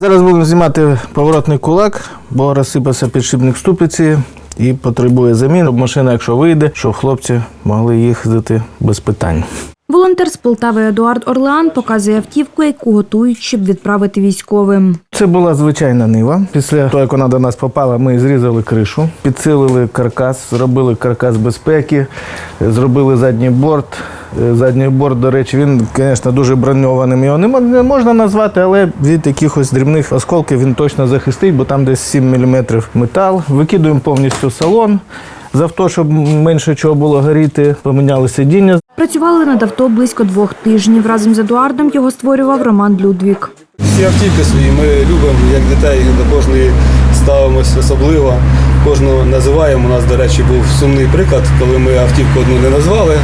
Зараз будемо знімати поворотний кулак, бо розсипався підшипник ступиці і потребує замін. Щоб машина, якщо вийде, щоб хлопці могли їздити без питань. Волонтер з Полтави Едуард Орлеан показує автівку, яку готують, щоб відправити військовим. Це була звичайна нива. Після того, як вона до нас попала, ми зрізали кришу, підсилили каркас, зробили каркас безпеки, зробили задній борт. Е, Задній борт, до речі, він, звісно, дуже броньованим. Його не можна назвати, але від якихось дрібних осколків він точно захистить, бо там десь 7 мм метал. Викидуємо повністю салон. З авто, щоб менше чого було горіти, поміняли сидіння. Працювали над авто близько двох тижнів. Разом з Едуардом його створював Роман Людвік. Всі автівки свої ми любимо, як дітей, до кожної ставимось особливо. Кожну називаємо. У нас, до речі, був сумний приклад, коли ми автівку одну не назвали, е,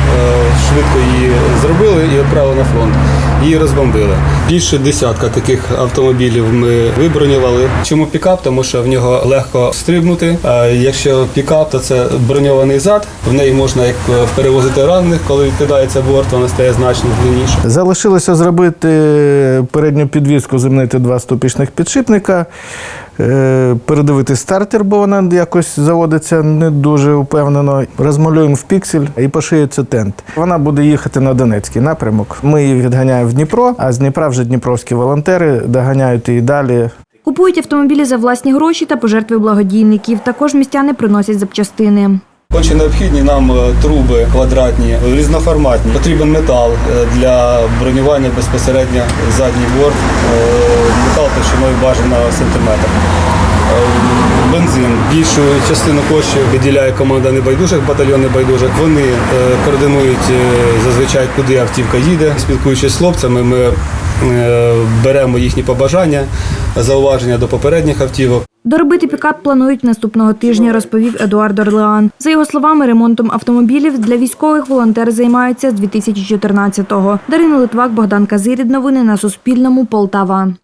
швидко її зробили і відправили на фронт. Її розбомбили. Більше десятка таких автомобілів ми вибронювали. Чому пікап? Тому що в нього легко стрибнути. А якщо пікап, то це броньований зад. В неї можна як е, перевозити ранених, коли відкидається борт, вона стає значно длинніше. Залишилося зробити передню підвіску, замінити два ступічних підшипника, е, передивити стартер, бо вона якось заводиться не дуже впевнено. Розмалюємо в піксель і пошиється тент. Вона буде їхати на Донецький напрямок. Ми її відганяємо в Дніпро, а з Дніпра вже дніпровські волонтери доганяють її далі. Купують автомобілі за власні гроші та пожертви благодійників. Також містяни приносять запчастини. Конче необхідні нам е, труби квадратні, різноформатні. Потрібен метал е, для бронювання безпосередньо задній борт. Е, Метал товщиною бажано сантиметр. Бензин. Більшу частину коштів виділяє команда небайдужих, батальйон небайдужих. Вони координують зазвичай, куди автівка їде. Спілкуючись з хлопцями, ми беремо їхні побажання, зауваження до попередніх автівок. Доробити пікап планують наступного тижня, розповів Едуард Орлеан. За його словами, ремонтом автомобілів для військових волонтери займаються з 2014-го. Дарина Литвак, Богдан Казирід. Новини на Суспільному. Полтава.